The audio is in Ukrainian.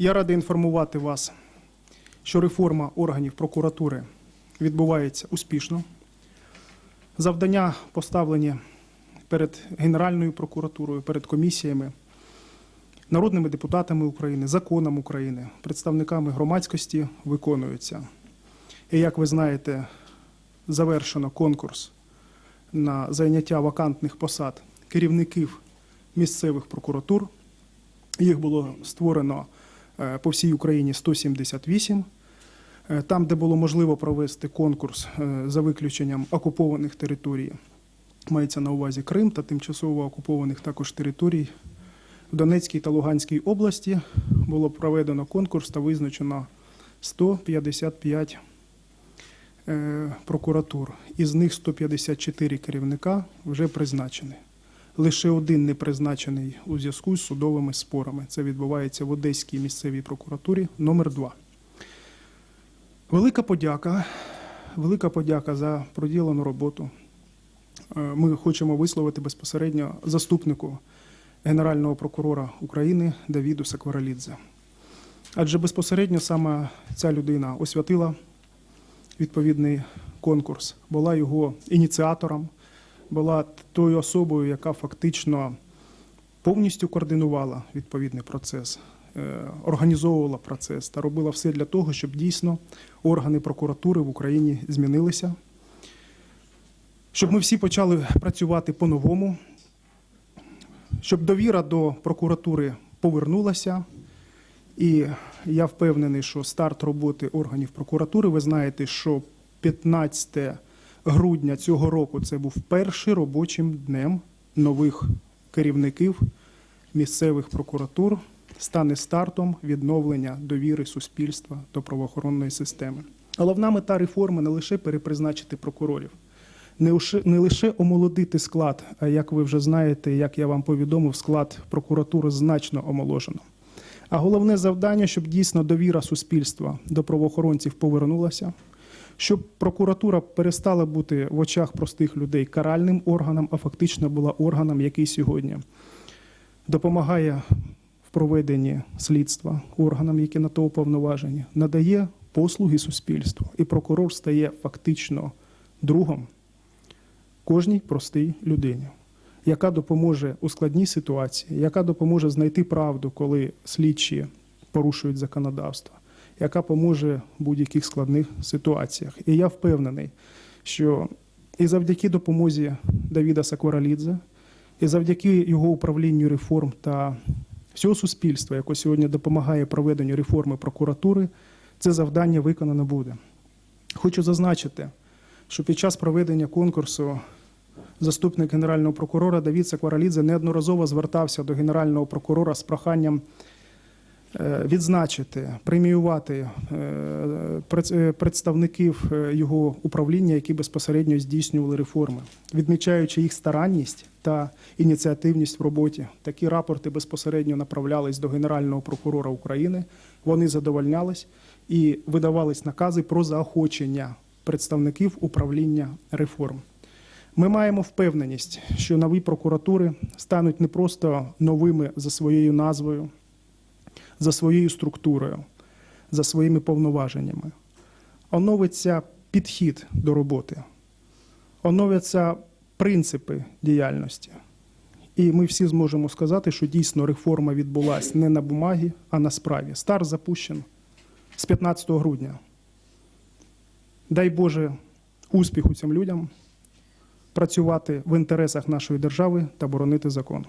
Я радий інформувати вас, що реформа органів прокуратури відбувається успішно. Завдання поставлені перед Генеральною прокуратурою, перед комісіями, народними депутатами України, законом України, представниками громадськості виконуються. І як ви знаєте, завершено конкурс на зайняття вакантних посад керівників місцевих прокуратур. Їх було створено по всій Україні 178. Е, Там, де було можливо провести конкурс е, за виключенням окупованих територій, мається на увазі Крим та тимчасово окупованих також територій. В Донецькій та Луганській області було проведено конкурс та визначено 155 е, прокуратур. Із них 154 керівника вже призначені. Лише один не призначений у зв'язку з судовими спорами. Це відбувається в Одеській місцевій прокуратурі номер 2 Велика подяка, велика подяка за проділену роботу. Е, Ми хочемо висловити безпосередньо заступнику Генерального прокурора України Давіду Сакваралідзе. Адже безпосередньо саме ця людина освятила відповідний конкурс, була його ініціатором, була тою особою, яка фактично повністю координувала відповідний процес, е, організовувала процес та робила все для того, щоб дійсно органи прокуратури в Україні змінилися, щоб ми всі почали працювати по-новому, щоб довіра до прокуратури повернулася. І я впевнений, що старт роботи органів прокуратури, ви знаєте, що 15 грудня цього року це був перший робочим днем нових керівників місцевих прокуратур, стане стартом відновлення довіри суспільства до правоохоронної системи. Головна мета реформи не лише перепризначити прокурорів, не лише, омолодити склад, а як ви вже знаєте, як я вам повідомив, склад прокуратури значно омоложено. А головне завдання, щоб дійсно довіра суспільства до правоохоронців повернулася, щоб прокуратура перестала бути в очах простих людей каральним органом, а фактично була органом, який сьогодні допомагає в проведенні слідства органам, які на то уповноважені, надає послуги суспільству. І прокурор стає фактично другом кожній простій людині яка допоможе у складній ситуації, яка допоможе знайти правду, коли слідчі порушують законодавство, яка поможе в будь-яких складних ситуаціях. І я впевнений, що і завдяки допомозі Давіда Сакваралідзе, і завдяки його управлінню реформ та всього суспільства, яке сьогодні допомагає проведенню реформи прокуратури, це завдання виконано буде. Хочу зазначити, що під час проведення конкурсу заступник генерального прокурора Давід Сакваралідзе неодноразово звертався до генерального прокурора з проханням відзначити, преміювати е, е, представників е, його управління, які безпосередньо здійснювали реформи, відмічаючи їх старанність та ініціативність в роботі. Такі рапорти безпосередньо направлялись до Генерального прокурора України. Вони задовольнялись і видавались накази про заохочення представників управління реформ. Ми маємо впевненість, що нові прокуратури стануть не просто новими за своєю назвою, за своєю структурою, за своїми повноваженнями. Оновиться підхід до роботи, оновляться принципи діяльності. І ми всі зможемо сказати, що дійсно реформа відбулася не на бумагі, а на справі. Старт запущен з 15 грудня. Дай Боже успіху цим людям працювати в інтересах нашої держави та боронити закон.